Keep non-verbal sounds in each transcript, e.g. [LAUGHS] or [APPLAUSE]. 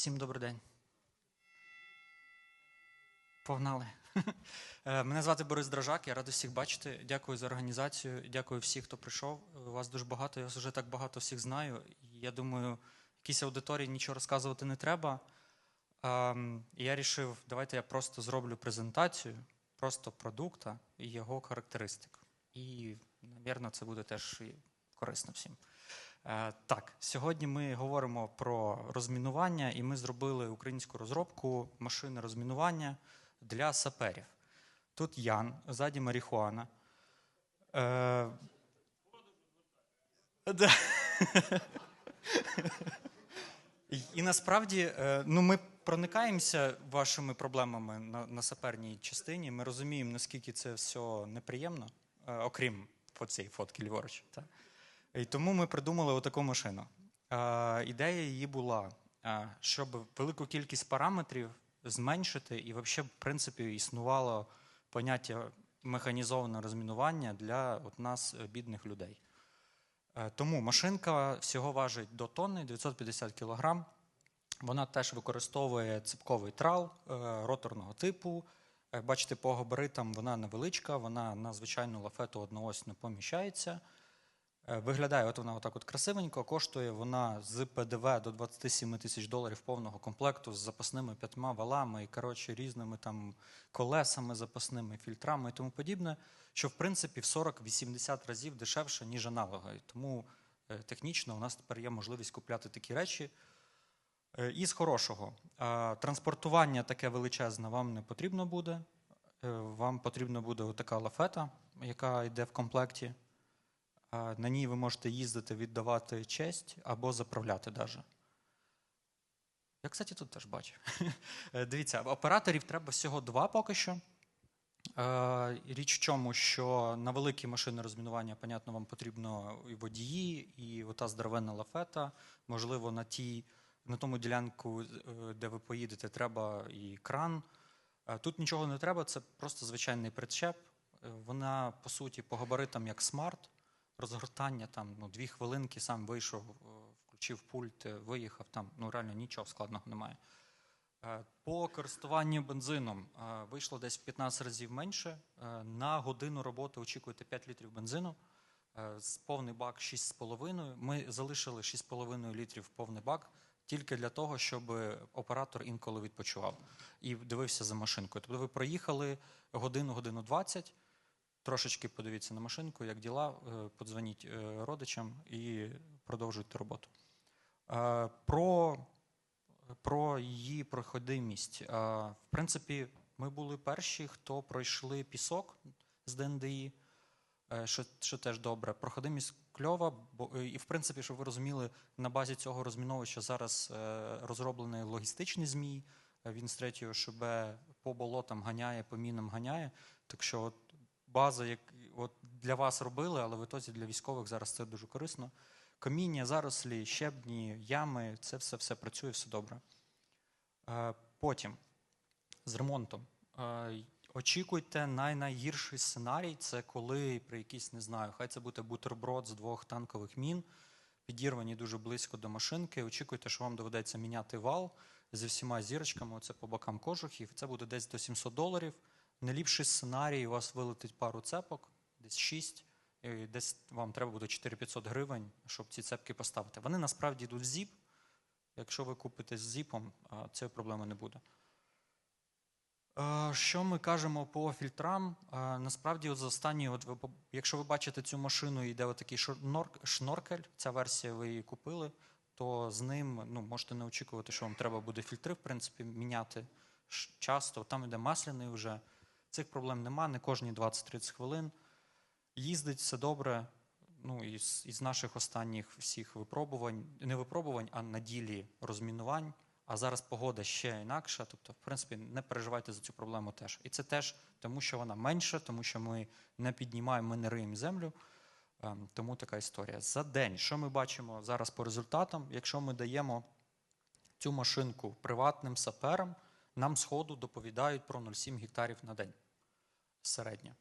Всім добрий день. Погнали. [LAUGHS] Е, Мене звати Борис Дражак, я радий всіх бачити. Дякую за організацію. Дякую всім, хто прийшов. У вас дуже багато, я вас вже так багато всіх знаю. Я думаю, якійсь аудиторії нічого розказувати не треба. Ем, я вирішив, давайте я просто зроблю презентацію просто продукта і його характеристик. І, мабуть, це буде теж корисно всім. Е, Так, сьогодні ми говоримо про розмінування, і ми зробили українську розробку машини розмінування для саперів. Тут Ян, ззаді Маріхуана. Е. [LAUGHS] І- насправді е, ну, ми проникаємося вашими проблемами на, на саперній частині. Ми розуміємо, наскільки це все неприємно, окрім цієї фотки ліворуч. Та. І тому ми придумали отаку машину. Ідея її була, щоб велику кількість параметрів зменшити, і взагалі, в принципі, існувало поняття механізоване розмінування для от нас, е, бідних людей. Е, Тому машинка всього важить до тонни 950 кг. Вона теж використовує ципковий трал е, роторного типу. Бачите, по габаритам вона невеличка, вона на звичайну лафету одноось не поміщається. Е, Виглядає от вона отак от красивенько, коштує вона з ПДВ до 27 тисяч доларів повного комплекту з запасними п'ятьма валами і коротше, різними там колесами, запасними фільтрами і тому подібне, що в принципі в 40-80 разів дешевше, ніж аналоги. Тому е, технічно у нас тепер є можливість купляти такі речі. Е, І з хорошого, транспортування таке величезне вам не потрібно буде. Вам потрібна буде така лафета, яка йде в комплекті. На ній ви можете їздити, віддавати честь або заправляти навіть. Я, кстати, тут теж бачу. [LAUGHS] Дивіться, операторів треба всього два поки що. Е, Річ в чому, що на великі машини розмінування, понятно, вам потрібно і водії, і ота здоровенна лафета. Можливо, на тій, на тому ділянку, е, де ви поїдете, треба і кран. Е, Тут нічого не треба, це просто звичайний причеп. Вона, по суті, по габаритам як смарт. Розгортання там ну, дві хвилинки, сам вийшов, е, включив пульт, е, виїхав. Там ну реально нічого складного немає. Е, По користуванню бензином вийшло десь в 15 разів менше. На годину роботи очікуєте 5 літрів бензину. Повний бак 6,5. Ми залишили 6,5 літрів повний бак тільки для того, щоб оператор інколи відпочивав і дивився за машинкою. Тобто ви проїхали годину, годину 20, трошечки подивіться на машинку, як діла, е, подзвоніть е, родичам і продовжуйте роботу. Е, Про про її проходимість. В принципі, ми були перші, хто пройшли пісок з ДНДІ, що, що теж добре. Проходимість кльова, бо і в принципі, щоб ви розуміли, на базі цього розміновища зараз розроблений логістичний змій. Він з третього ШБ по болотам ганяє, по мінам ганяє. Так що от база, як от для вас робили, але в ітозі для військових зараз це дуже корисно. Каміння, зарослі, щебні, ями це все все працює, все добре. Е, Потім з ремонтом. Е, Очікуйте най найгірший сценарій це коли при якійсь, не знаю, хай це буде бутерброд з двох танкових мін, підірвані дуже близько до машинки. Очікуйте, що вам доведеться міняти вал зі всіма зірочками, оце по бокам кожухів. Це буде десь до 700 доларів. Найліпший сценарій, у вас вилетить пару цепок, десь 6, і десь вам треба буде 4-500 гривень, щоб ці цепки поставити. Вони насправді йдуть в зіп. Якщо ви купите з зіпом, цієї проблеми не буде. Е, Що ми кажемо по фільтрам? Е, Насправді, от за останні, от ви, якщо ви бачите цю машину, йде отакий шнор- шноркель, ця версія ви її купили, то з ним ну, можете не очікувати, що вам треба буде фільтри, в принципі, міняти часто. Там йде масляний вже. Цих проблем нема, не кожні 20-30 хвилин. Їздить все добре. Ну, із, із наших останніх всіх випробувань, не випробувань, а на ділі розмінувань. А зараз погода ще інакша. Тобто, в принципі, не переживайте за цю проблему теж. І це теж тому, що вона менша, тому що ми не піднімаємо, ми не риємо землю. Ем, Тому така історія. За день, що ми бачимо зараз по результатам? Якщо ми даємо цю машинку приватним саперам, нам сходу доповідають про 0,7 гектарів на день середньо.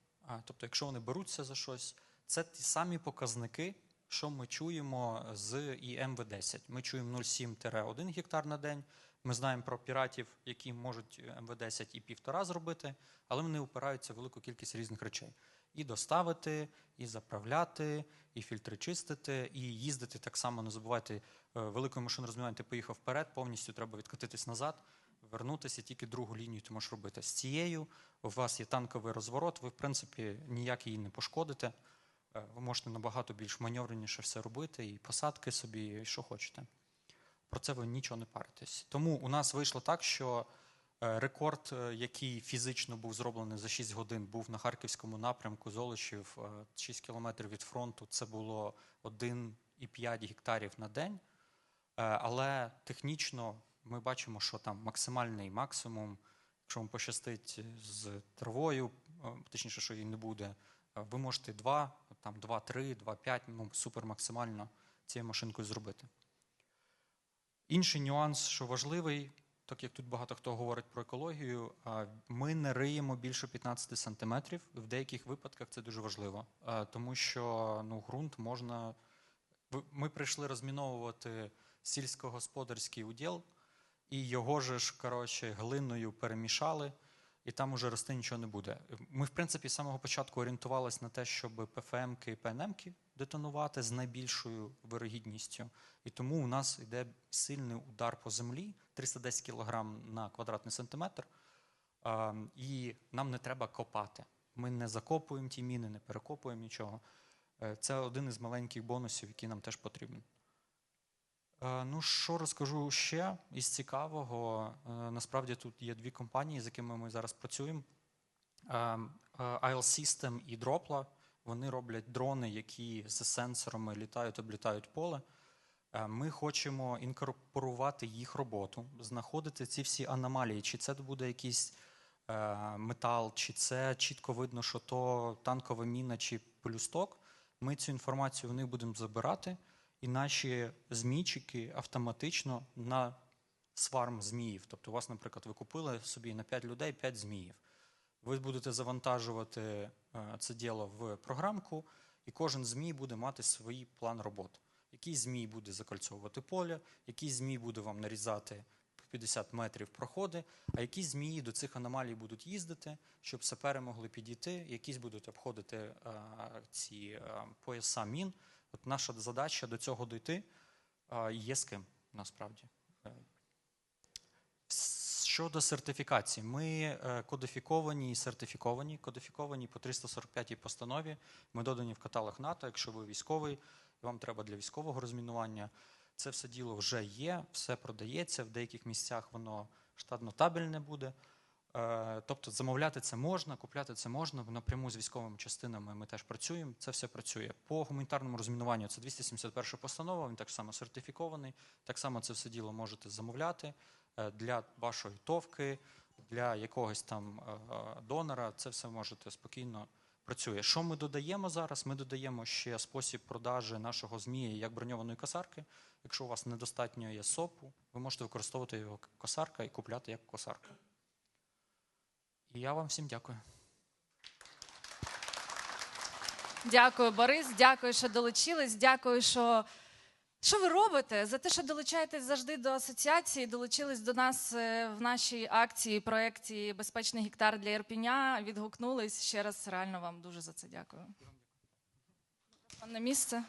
Тобто, якщо вони беруться за щось, це ті самі показники, що ми чуємо з ІМВ-10. Ми чуємо 0,7-1 гектар на день, Ми знаємо про піратів, які можуть МВ-10 і півтора зробити, але вони упираються в велику кількість різних речей. І доставити, і заправляти, і фільтри чистити, і їздити так само. Не забувайте, е, великою машиною розмінування ти поїхав вперед, повністю треба відкатитись назад, вернутися, тільки другу лінію ти можеш робити. З цією у вас є танковий розворот, ви, в принципі, ніяк її не пошкодите. Е, Ви можете набагато більш маневреніше все робити, і посадки собі, і що хочете. Про це ви нічого не паритесь. Тому у нас вийшло так, що е, рекорд, е, який фізично був зроблений за 6 годин, був на харківському напрямку Золочів, е, 6 кілометрів від фронту. Це було 1,5 гектарів на день. Але технічно ми бачимо, що там максимальний максимум, якщо вам пощастить з травою, е, точніше, що її не буде, е, ви можете 2, там 2-3, 2-5, ну супер максимально цією машинкою зробити. Інший нюанс, що важливий, так як тут багато хто говорить про екологію, ми не риємо більше 15 сантиметрів. В деяких випадках це дуже важливо, тому що ну, ґрунт можна. Ми прийшли розміновувати сільськогосподарський уділ, і його же ж коротше, глиною перемішали, і там уже рости нічого не буде. Ми, в принципі, з самого початку орієнтувалися на те, щоб ПФМки і ПНМки детонувати з найбільшою вирогідністю. І тому у нас йде сильний удар по землі 310 кг на квадратний сантиметр. І нам не треба копати. Ми не закопуємо ті міни, не перекопуємо нічого. Е, Це один із маленьких бонусів, який нам теж потрібен. Е, Ну, що розкажу ще із цікавого? Е, Насправді тут є дві компанії, з якими ми зараз працюємо. Е, е, IL System і Dropla. Вони роблять дрони, які з сенсорами літають, облітають поле. Ми хочемо інкорпорувати їх роботу, знаходити ці всі аномалії, чи це буде якийсь метал, чи це чітко видно, що то танкова міна чи полюсток. Ми цю інформацію в них будемо забирати, і наші змійчики автоматично на сварм зміїв. Тобто, у вас, наприклад, ви купили собі на 5 людей 5 зміїв. Ви будете завантажувати е, це діло в програмку, і кожен змій буде мати свій план роботи. Який змій буде закольцовувати поле, який змій буде вам нарізати по 50 метрів проходи, а які змії до цих аномалій будуть їздити, щоб сапери могли підійти, якісь будуть обходити е, ці е, пояса мін. От наша задача до цього дойти е, є з ким насправді. Е, Щодо сертифікації, ми е, кодифіковані і сертифіковані. Кодифіковані по 345 постанові. Ми додані в каталог НАТО. Якщо ви військовий, і вам треба для військового розмінування. Це все діло вже є, все продається. В деяких місцях воно штатно-табельне буде. Е, Тобто замовляти це можна, купляти це можна. Напряму з військовими частинами ми теж працюємо. Це все працює. По гуманітарному розмінуванню це 271 постанова, він так само сертифікований. Так само це все діло можете замовляти е, для вашої товки, для якогось там е, донора. Це все можете спокійно працює. Що ми додаємо зараз? Ми додаємо ще спосіб продажі нашого змії як броньованої косарки. Якщо у вас недостатньо є сопу, ви можете використовувати його як косарка і купляти як косарка. І я вам всім дякую. Дякую, Борис. Дякую, що долучились. Дякую, що. Що ви робите за те, що долучаєтесь завжди до асоціації, долучились до нас е, в нашій акції, проєкті Безпечний гектар для Ірпіня. Відгукнулись ще раз. Реально вам дуже за це дякую. На місце.